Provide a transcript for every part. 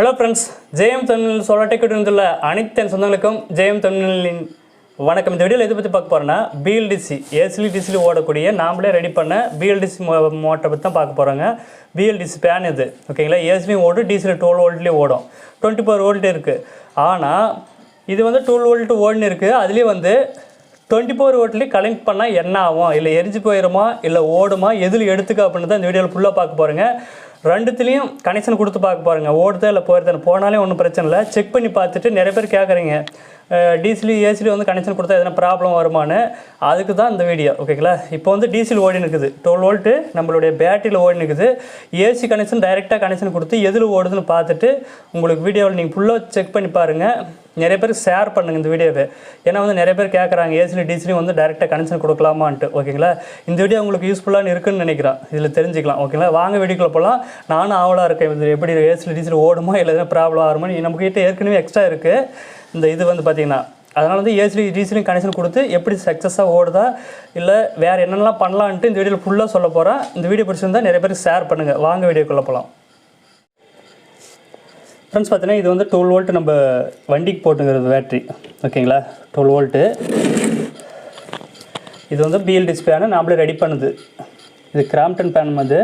Hello friends ஜெயம் தமிழ் கூட இருந்துள்ள அனைத்து என் சொந்தங்களுக்கும் ஜெயம் தமிழின் வணக்கம். இந்த வீடியோவில் எதை பற்றி பார்க்க போகிறோன்னா பிஎல்டிசி ஏசிலி டிசிலி ஓடக்கூடிய நாமளே ரெடி பண்ண பிஎல்டிசி மோ மோட்டரை பற்றி தான் பார்க்க போகிறாங்க பிஎல்டிசி பேன் இது ஓகேங்களா ஏசிலையும் ஓடும் டிசியில் டுவெல் வோல்ட்லேயும் ஓடும். டுவெண்ட்டி ஃபோர் வோல்ட் இருக்குது ஆனால் இது வந்து டுவெல் வோல்ட் ஓடுன்னு இருக்குது அதுலேயும் வந்து டுவெண்ட்டி ஃபோர் வோல்ட்லேயும் கலெக்ட் பண்ணால் என்ன ஆகும்? இல்லை எரிஞ்சு போயிடுமா இல்லை ஓடுமா? எதில் எடுத்துக்க அப்படின்னு தான் இந்த வீடியோவில் ஃபுல்லாக பார்க்க போகிறேங்க ரெண்டுத்துலேயும் கனெக்ஷன் கொடுத்து பார்க்க பாருங்கள் ஓடுதா இல்லை போயிருந்தா போனாலே ஒன்றும் பிரச்சனை இல்லை. செக் பண்ணி பார்த்துட்டு நிறைய பேர் கேட்குறீங்க. டீசலி ஏசிலி வந்து கனெக்ஷன் கொடுத்தா எதனா ப்ராப்ளம் வருமான்னு. அதுக்கு தான் இந்த வீடியோ. ஓகேங்களா இப்போ வந்து டீசல் ஓடி நிற்குது டுவெல் வோல்ட்டு நம்மளுடைய பேட்டரியில் ஓடி நிற்குது ஏசி கனெக்ஷன் டைரெக்டாக கனெக்ஷன் கொடுத்து எதில் ஓடுதுன்னு பார்த்துட்டு உங்களுக்கு வீடியோவில் நீங்கள் ஃபுல்லாக செக் பண்ணி பாருங்கள் நிறைய பேர் ஷேர் பண்ணுங்கள் இந்த வீடியோவை ஏன்னா வந்து நிறைய பேர் கேட்குறாங்க ஏசிலி டிசிலி வந்து டேரெக்டாக கனெக்ஷன் கொடுக்கலாமான்ட்டு. ஓகேங்களா இந்த வீடியோ உங்களுக்கு யூஸ்ஃபுல்லாக இருக்குன்னு நினைக்கிறேன். இதில் தெரிஞ்சுக்கலாம். ஓகேங்களா வாங்க வீடியோக்குள்ள போகலாம் நானும் ஆவலாக இருக்கேன். இது எப்படி ஏசிலி டிசிலி ஓடுமா இல்லை எதுவும் ப்ராப்ளம் ஆகுமா நம்மக்கிட்ட ஏற்கனவே எக்ஸ்ட்ரா இருக்குது இந்த இது வந்து பார்த்திங்கன்னா அதனால் வந்து ஏசிலி டிசிலையும் கனெக்ஷன் கொடுத்து எப்படி சக்ஸஸாக ஓடுதா இல்லை வேறு என்னென்னலாம் பண்ணலான்ட்டு இந்த வீடியோவில் ஃபுல்லாக சொல்ல போகிறேன் இந்த வீடியோ பிடிச்சிருந்தால் நிறைய பேருக்கு ஷேர் பண்ணுங்கள் வாங்க வீடியோக்குள்ளே போகலாம் ஃப்ரெண்ட்ஸ் பார்த்தீங்கன்னா இது வந்து டுவெல் வோல்ட் நம்ம வண்டிக்கு போட்டுங்கிறது பேட்ரி ஓகேங்களா? டுவெல் வோல்ட்டு இது வந்து பிஎல் பேனை நாமளே ரெடி பண்ணுது. இது கிராம்டன் பேன் வந்து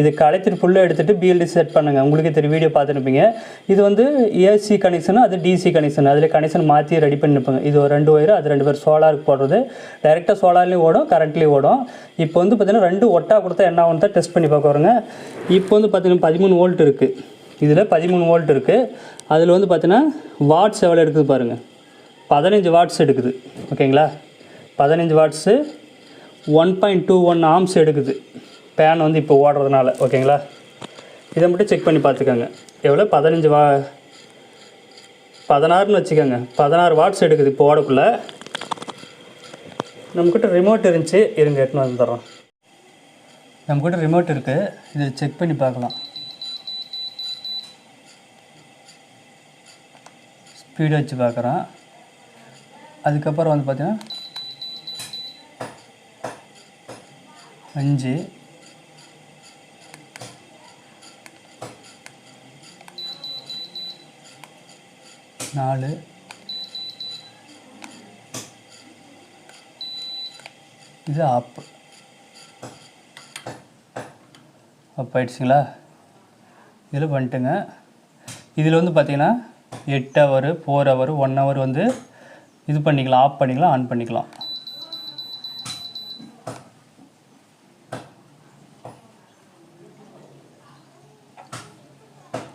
இது. களைத்திட்டு ஃபுல்லாக எடுத்துகிட்டு பிஎல்டி செட் பண்ணுங்க. உங்களுக்கே தெரியும் வீடியோ பார்த்துருப்பீங்க. இது வந்து ஏசி கனெக்ஷன் அது டிசி கனெக்ஷன் அதில் கனெக்ஷன் மாற்றி ரெடி பண்ணிருப்பாங்க. இது ஒரு ரெண்டு ஒயர் அது ரெண்டு பேர் சோலாருக்கு போடுறது. டைரெக்டாக சோலார்லேயும் ஓடும் கரண்ட்லேயும் ஓடும். இப்போ வந்து பார்த்தீங்கன்னா ரெண்டு ஒட்டா கொடுத்தா என்ன ஆகும் தான் டெஸ்ட் பண்ணி பார்க்க இப்போ வந்து பார்த்தீங்கன்னா பதிமூணு வோல்ட் இருக்குது இதில் பதிமூணு வோல்ட் இருக்குது அதில் வந்து பார்த்தீங்கன்னா வாட்ஸ் எவ்வளோ எடுக்குது பாருங்கள் பதினஞ்சு வாட்ஸ் எடுக்குது. ஓகேங்களா பதினஞ்சு watts one point two one amps எடுக்குது. பேன் வந்து இப்போ ஓடுறதுனால. ஓகேங்களா இதை மட்டும் செக் பண்ணி பார்த்துக்கோங்க. எவ்வளோ பதினஞ்சு வா பதினாறுன்னு வச்சுக்கோங்க. பதினாறு வாட்ஸ் எடுக்குது இப்போ ஓடக்குள்ள. நம்மக்கிட்ட ரிமோட் இருந்துச்சு. இருங்க எட்டுன்னு வந்துடுறோம் நம்மக்கிட்ட ரிமோட் இருக்குது இதை செக் பண்ணி பார்க்கலாம். ஸ்பீடு வச்சு பார்க்குறோம் அதுக்கப்புறம் வந்து பார்த்திங்கன்னா அஞ்சு. நாலு. இது அப் அப் ஆயிடுச்சுங்களா? இதில் பண்ணிட்டுங்க. இதில் வந்து பார்த்திங்கன்னா எட்டு hour four hour one hour வந்து இது பண்ணிக்கலாம் ஆஃப் பண்ணிக்கலாம் ஆன் பண்ணிக்கலாம்.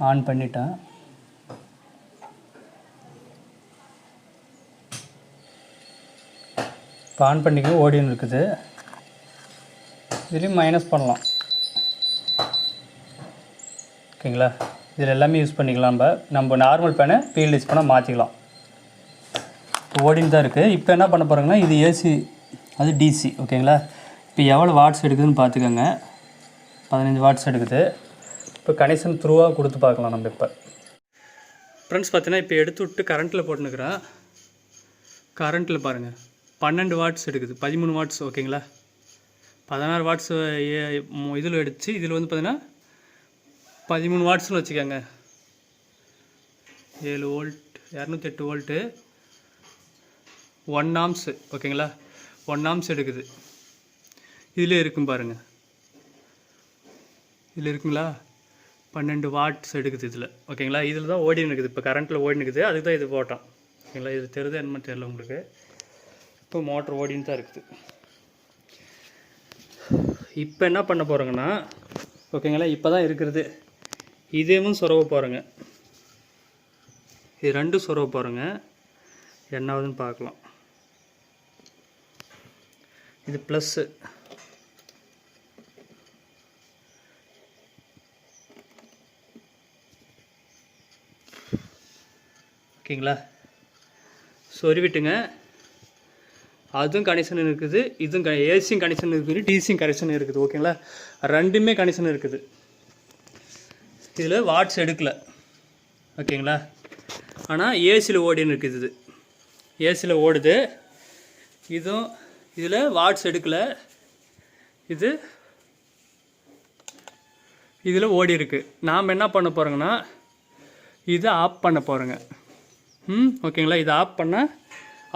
ஆன் பண்ணிட்டேன். இப்போ ஆன் பண்ணிக்க ஓடின்னு இருக்குது. இதுலேயும் மைனஸ் பண்ணலாம். ஓகேங்களா? இதில் எல்லாமே யூஸ் பண்ணிக்கலாம் நம்ம. நம்ம நார்மல் பேனை பிஎல்டிஸ் பேனை மாற்றிக்கலாம் இப்போ ஓடின்னு தான் இருக்குது இப்போ என்ன பண்ண போகிறாங்கன்னா இது ஏசி அது டிசி ஓகேங்களா இப்போ எவ்வளோ வாட்ஸ் எடுக்குதுன்னு பார்த்துக்கோங்க. பதினஞ்சு வாட்ஸ் எடுக்குது. இப்போ கனெக்ஷன் த்ரூவாக கொடுத்து பார்க்கலாம் நம்ம இப்போ. ஃப்ரெண்ட்ஸ் பார்த்தீங்கன்னா இப்போ எடுத்து விட்டு கரண்ட்டில் போட்டுனுக்கிறேன் கரண்ட்டில் பாருங்கள் பன்னெண்டு வாட்ஸ் எடுக்குது. பதிமூணு வாட்ஸ் ஓகேங்களா பதினாறு வாட்ஸ் இதில் எடுத்து இதில் வந்து பார்த்தீங்கன்னா பதிமூணு வாட்ஸ்னு வச்சுக்கோங்க. ஏழு வோல்ட் இரநூத்தி எட்டு வோல்ட்டு ஒன் ஆம்ஸ் ஓகேங்களா ஒன் ஆம்ஸ் எடுக்குது. இதில் இருக்கும் பாருங்கள் இதில் இருக்குங்களா? பன்னெண்டு வாட்ஸ் எடுக்குது இதில். ஓகேங்களா இதில் தான் ஓடி இருக்குது. இப்போ கரண்ட்டில் ஓடி இருக்குது. அதுக்கு தான் இது போட்டோம். ஓகேங்களா இது தெரியுது என்னமோ தெரியல உங்களுக்கு. இப்போ மோட்ரு ஓடின்னு தான் இருக்குது. இப்போ என்ன பண்ண போகிறோங்கன்னா ஓகேங்களா இப்போ தான் இருக்கிறது. இதுவும் சொரவ பாருங்கள் இது ரெண்டும் சொரவ பாருங்கள் என்னாவதுன்னு பார்க்கலாம். இது ப்ளஸ்ஸு ஓகேங்களா? சொருவிட்டுங்க அதுவும் கனெக்ஷன் இருக்குது. இதுவும் க ஏசியும் கனெக்ஷன் இருக்குது. டிசியும் கனெக்ஷன் இருக்குது. ஓகேங்களா? ரெண்டுமே கனெக்ஷன் இருக்குது. இதில் வாட்ஸ் எடுக்கல. ஓகேங்களா? ஆனால் ஏசியில் ஓடின்னு இருக்குது இது. ஏசியில் ஓடுது. இதுவும் இதில் வாட்ஸ் எடுக்கல. இது இதில் ஓடி இருக்கு. நாம் என்ன பண்ண போகிறோங்கன்னா இதை ஆஃப் பண்ண போகிறோங்க ம் ஓகேங்களா? இதை ஆஃப் பண்ணால்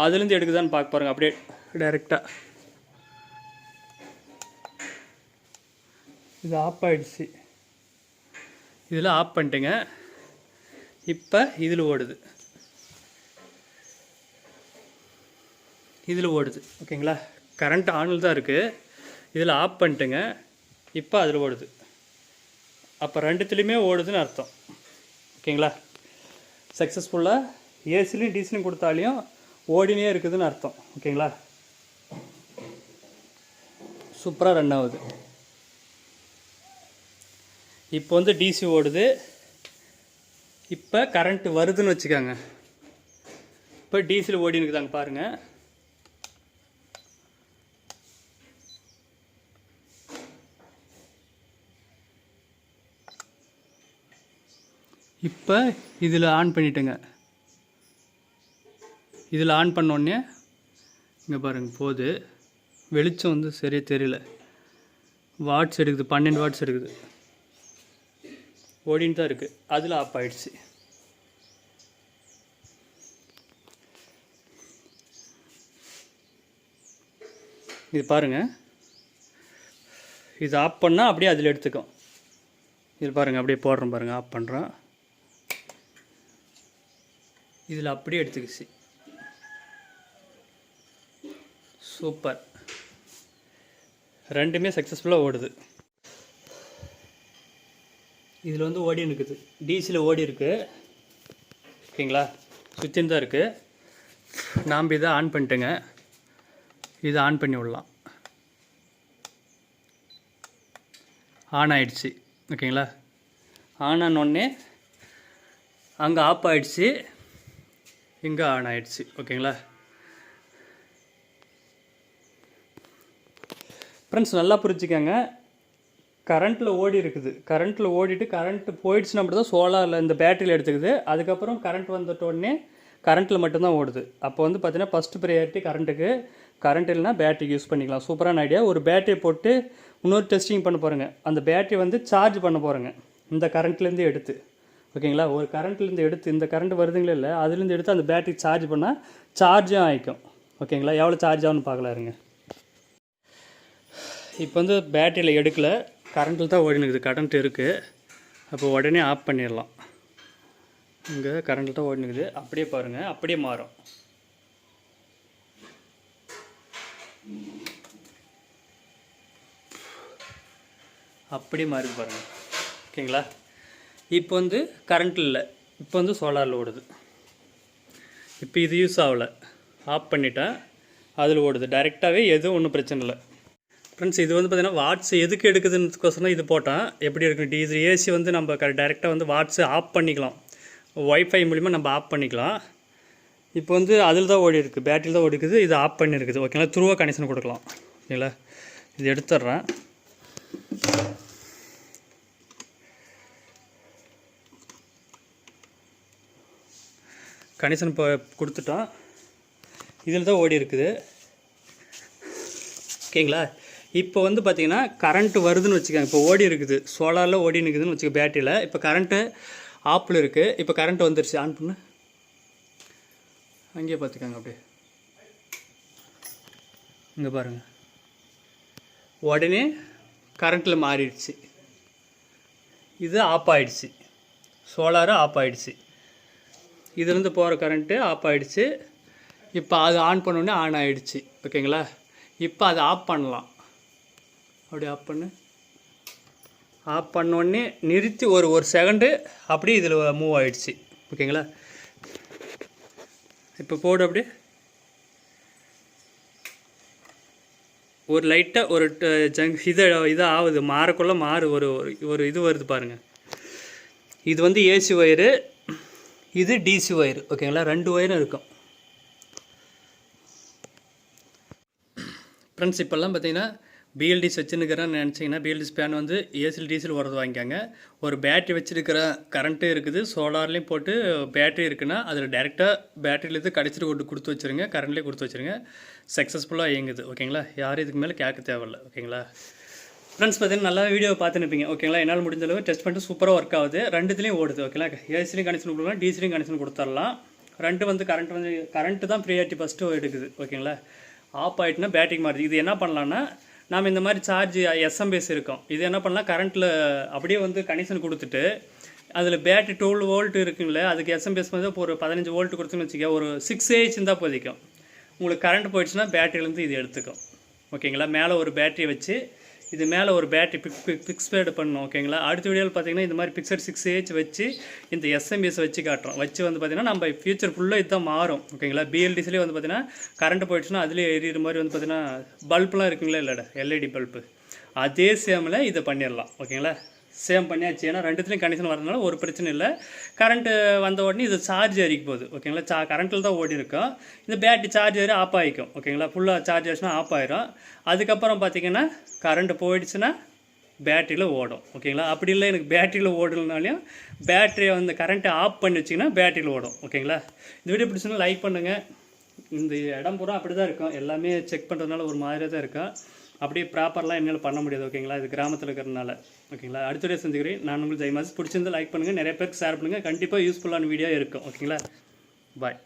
அதுலேருந்து எடுக்குதான்னு பார்க்க போகிறோங்க அப்படியே டைரெக்டாக இது ஆஃப் ஆகிடுச்சு இதில் ஆஃப் பண்ணிட்டுங்க. இப்போ இதில் ஓடுது. இதில் ஓடுது. ஓகேங்களா? கரண்ட் ஆனில் தான் இருக்குது இதில் ஆஃப் பண்ணிட்டுங்க. இப்போ அதில் ஓடுது. அப்போ ரெண்டுத்துலேயுமே ஓடுதுன்னு அர்த்தம். ஓகேங்களா? சக்ஸஸ்ஃபுல்லாக ஏசிலையும் டீசலையும் கொடுத்தாலையும் ஓடினே இருக்குதுன்னு அர்த்தம். ஓகேங்களா? சூப்பராக ரன் ஆகுது. இப்போ வந்து டிசி ஓடுது. இப்போ கரண்ட்டு வருதுன்னு வச்சுக்கோங்க. இப்போ டீசல் ஓடின்னு இருக்குதாங்க பாருங்கள் இப்போ இதில் ஆன் பண்ணிட்டேங்க. இதில் ஆன் பண்ணோடனே இங்கே பாருங்கள் போகுது. வெளிச்சம் வந்து சரியாக தெரியல. வாட்ஸ் எடுக்குது பன்னெண்டு வாட்ஸ் எடுக்குது. ஓடின்னு தான் இருக்குது அதில் ஆஃப் ஆகிடுச்சு இது பாருங்கள் இது ஆஃப் பண்ணால் அப்படியே அதில் எடுத்துக்கும். இது பாருங்கள் அப்படியே போடுறோம் பாருங்கள் ஆஃப் பண்ணுறோம் இதில் அப்படியே எடுத்துக்கிச்சு. சூப்பர். ரெண்டுமே சக்ஸஸ்ஃபுல்லாக ஓடுது. இதில் வந்து ஓடி இருக்குது டிசியில் ஓடி இருக்குது ஓகேங்களா? சுவிட்சின் தான் இருக்குது நாம் இதை ஆன் பண்ணிட்டேங்க. இதை ஆன் பண்ணி விடலாம். ஆன் ஆகிடுச்சு ஓகேங்களா? ஆன் ஆனோடனே அங்கே ஆஃப் ஆகிடுச்சு இங்கே ஆன் ஆகிடுச்சு ஓகேங்களா? ஃப்ரெண்ட்ஸ் நல்லா புரிஞ்சுக்கங்க. கரண்ட்டில் ஓடி இருக்குது. கரண்ட்டில் ஓடிட்டு கரண்ட்டு போயிடுச்சுன்னா மட்டும் தான் சோலாரில் இந்த பேட்டரியில் எடுத்துக்குது. அதுக்கப்புறம் கரண்ட் வந்துட்டோடனே கரண்ட்டில் மட்டும்தான் ஓடுது. அப்போ வந்து பார்த்தீங்கன்னா ஃபஸ்ட்டு ப்ரையாரிட்டி கரண்ட்டுக்கு கரண்ட் இல்லைனா பேட்டரிக்கு யூஸ் பண்ணிக்கலாம். சூப்பரான ஐடியா ஒரு பேட்டரி போட்டு இன்னொரு டெஸ்டிங் பண்ண போகிறேங்க அந்த பேட்டரி வந்து சார்ஜ் பண்ண போகிறேங்க இந்த கரண்ட்லேருந்து எடுத்து. ஓகேங்களா? ஒரு கரண்ட்லேருந்து எடுத்து இந்த கரண்ட் வருதுங்களே இல்லை அதுலேருந்து எடுத்து அந்த பேட்டரி சார்ஜ் பண்ணால் சார்ஜும் ஆகிக்கும் ஓகேங்களா? எவ்வளோ சார்ஜ் ஆகும்னு பார்க்கலாருங்க இப்போ வந்து பேட்டரியில் எடுக்கல. கரண்ட்டில் தான் ஓடினுக்குது. கரண்ட் இருக்குது அப்போ உடனே ஆஃப் பண்ணிடலாம். இங்கே கரண்ட்டில் தான் ஓடினுக்குது. அப்படியே பாருங்கள் அப்படியே மாறும். அப்படியே மாறுது பாருங்கள் ஓகேங்களா? இப்போ வந்து கரண்ட் இல்லை. இப்போ வந்து சோலாரில் ஓடுது. இப்போ இது யூஸ் ஆகலை. ஆஃப் பண்ணிட்டேன். அதில் ஓடுது. டைரெக்டாகவே எதுவும் ஒன்றும் பிரச்சனை இல்லை. ஃப்ரெண்ட்ஸ் இது வந்து பார்த்தீங்கன்னா வாட்ஸ் எதுக்கு எடுக்குதுன்றதுக்கோசரம் இது போட்டேன். எப்படி இருக்கும் இது ஏசி வந்து நம்ம டேரெக்டாக வந்து வாட்ஸ் ஆஃப் பண்ணிக்கலாம். ஒய்ஃபை மூலிமா நம்ம ஆஃப் பண்ணிக்கலாம். இப்போ வந்து அதில் தான் ஓடி இருக்குது பேட்டரியில் தான் ஓடி இருக்குது இது ஆஃப் பண்ணியிருக்குது ஓகேங்களா த்ரூவாக கனெக்ஷன் கொடுக்கலாம். ஓகேங்களா இது எடுத்துட்றேன். கனெக்ஷன் இப்போ கொடுத்துட்டோம் இதில் தான் ஓடி இருக்குது. ஓகேங்களா இப்போ வந்து பார்த்தீங்கன்னா கரண்ட் வருதுன்னு வச்சுக்கோங்க. இப்போ ஓடி இருக்குது. சோலாரில் ஓடி நிற்குதுன்னு வச்சுக்க பேட்டரியில் இப்போ கரண்ட்டு ஆப்பில் இருக்குது இப்போ கரண்ட் வந்துருச்சு. ஆன் பண்ணு. அங்கேயே பார்த்துக்கோங்க அப்படியே. இங்கே பாருங்கள் உடனே கரண்ட்டில் மாறிடுச்சு. இது ஆஃப் ஆகிடுச்சு சோலாரும் ஆஃப் ஆகிடுச்சு இதுலேருந்து போகிற கரண்ட்டு ஆஃப் ஆகிடுச்சு இப்போ அது ஆன் பண்ணோடனே ஆன் ஆகிடுச்சு ஓகேங்களா இப்போ அதை ஆஃப் பண்ணலாம். அப்படி ஆஃப் பண்ணு. ஆஃப் பண்ணோடனே நிறுத்தி ஒரு ஒரு செகண்டு அப்படியே இதில் மூவ் ஆயிடுச்சு. ஓகேங்களா இப்போ போடு அப்படியே. ஒரு லைட்டாக ஒரு ட- ஜங் இதை இதாக ஆகுது மாறக்குள்ள மாறு ஒரு ஒரு- ஒரு இது வருது பாருங்கள் இது வந்து ஏசி ஒயரு இது டிசி ஒயரு ஓகேங்களா ரெண்டு ஒயரும் இருக்கும். ஃப்ரெண்ட்ஸ் இப்போல்லாம் பார்த்தீங்கன்னா பிஎல்டிஸ் வச்சுருக்கிறேன்னு நினச்சிங்கன்னா பிஎல்டிஸ் பேன் வந்து ஏசில் டீசல் ஓடுறது வாங்கிக்காங்க. ஒரு பேட்டரி வச்சுருக்கிற கரண்ட்டு இருக்குது. சோலார்லேயும் போட்டு பேட்டரி இருக்குன்னா அதில் டேரெக்டாக பேட்டரியிலேருந்து கடிச்சிட்டு கொண்டு கொடுத்து வச்சுருங்க. கரண்ட்லேயே கொடுத்து வச்சுருங்க. சக்ஸஸ்ஃபுல்லாக இயங்குது. ஓகேங்களா யாரும் இதுக்கு மேலே கேட்க தேவையில்ல. ஓகேங்களா ஃப்ரெண்ட்ஸ் பார்த்தீங்கன்னா நல்லா வீடியோ பார்த்துருப்பீங்க. ஓகேங்களா என்னால் முடிஞ்ச அளவு டெஸ்ட் பண்ணிட்டு சூப்பராக ஒர்க் ஆகுது. ரெண்டுத்துலேயும் ஓடுது. ஓகேங்களா ஏசிலையும் கனெக்ஷன் கொடுக்கலாம். டீசிலையும் கனெக்ஷன் கொடுத்துடலாம். ரெண்டு வந்து கரண்ட் வந்து கரண்ட்டு தான் ப்ரியாரிட்டி ஃபஸ்ட்டு எடுக்குது. ஓகேங்களா ஆஃப் ஆகிட்டுனா பேட்டரிக்கு மாறுது. இது என்ன பண்ணலான்னா நாம் இந்த மாதிரி சார்ஜ் எஸ்எம்பிஎஸ் இருக்கும். இது என்ன பண்ணலாம்? கரண்ட்டில் அப்படியே வந்து கனெக்ஷன் கொடுத்துட்டு அதில் பேட்டரி டுவெல் வோல்ட் இருக்குங்களே அதுக்கு எஸ்எம்பிஎஸ் வந்து இப்போ ஒரு பதினஞ்சு வோல்ட் கொடுத்துன்னு வச்சுக்க ஒரு சிக்ஸ் ஏஹெச் இருந்தால் போதிக்கும் உங்களுக்கு கரண்ட் போயிடுச்சுன்னா பேட்டரியிலேருந்து இது எடுத்துக்கும் ஓகேங்களா மேலே ஒரு பேட்டரி வச்சு இது மேலே ஒரு பேட்டரி பிக் பிக் பிக்ஸ்பேடு பண்ணணும் ஓகேங்களா அடுத்த வீடியோவில் பார்த்தீங்கன்னா இந்த மாதிரி பிக்சர் சிக்ஸ் ஏஹெச் வச்சு இந்த எஸ்எம்எஸ் வச்சு காட்டுறோம். வச்சு வந்து பார்த்தீங்கன்னா நம்ம ஃபியூச்சர் ஃபுல்லாக இதுதான் மாறும் ஓகேங்களா பிஎல்டிசிலே வந்து பார்த்தீங்கன்னா கரண்ட் போயிடுச்சுன்னா அதுலேயே எரியிற மாதிரி வந்து பார்த்தீங்கன்னா பல்ப்லாம் இருக்குங்களா இல்லைடா எல்இடி பல்பு அதே சேமில் இதை பண்ணிடலாம் ஓகேங்களா சேம் பண்ணியாச்சு. ஏன்னா ரெண்டுத்துலையும் கண்டிஷன் வரதுனால ஒரு பிரச்சனை இல்லை. கரண்ட்டு வந்த உடனே இது சார்ஜ் ஏறிக்கு போகுது. ஓகேங்களா சா கரண்ட்டில் தான் ஓடி இருக்கும். இந்த பேட்டரி சார்ஜ் ஏறி ஆஃப் ஆகிக்கும் ஓகேங்களா ஃபுல்லாக சார்ஜ் ஆச்சுன்னா ஆஃப் ஆயிரும். அதுக்கப்புறம் பார்த்தீங்கன்னா கரண்ட் போயிடுச்சுன்னா பேட்டரியில் ஓடும். ஓகேங்களா அப்படி இல்லை எனக்கு பேட்டரியில் ஓடலனாலையும் பேட்டரியை வந்து கரண்ட்டை ஆஃப் பண்ணி வச்சிங்கன்னா பேட்டரியில் ஓடும். ஓகேங்களா இந்த வீடியோ பிடிச்சுன்னா லைக் பண்ணுங்கள் இந்த இடம் பூரா அப்படி தான் இருக்கும். எல்லாமே செக் பண்ணுறதுனால ஒரு மாதிரியாக தான் இருக்கும். அப்படியே ப்ராப்பர்லாம் என்னால் பண்ண முடியாது ஓகேங்களா இது கிராமத்தில் இருக்கிறதுனால ஓகேங்களா அடுத்த வீடியோ செஞ்சுக்கிறேன் நான் உங்களுக்கு ஜெய்மாஸ். பிடிச்சிருந்தா லைக் பண்ணுங்கள் நிறைய பேருக்கு ஷேர் பண்ணுங்கள் கண்டிப்பாக யூஸ்ஃபுல்லான வீடியோ இருக்கும் ஓகேங்களா பாய்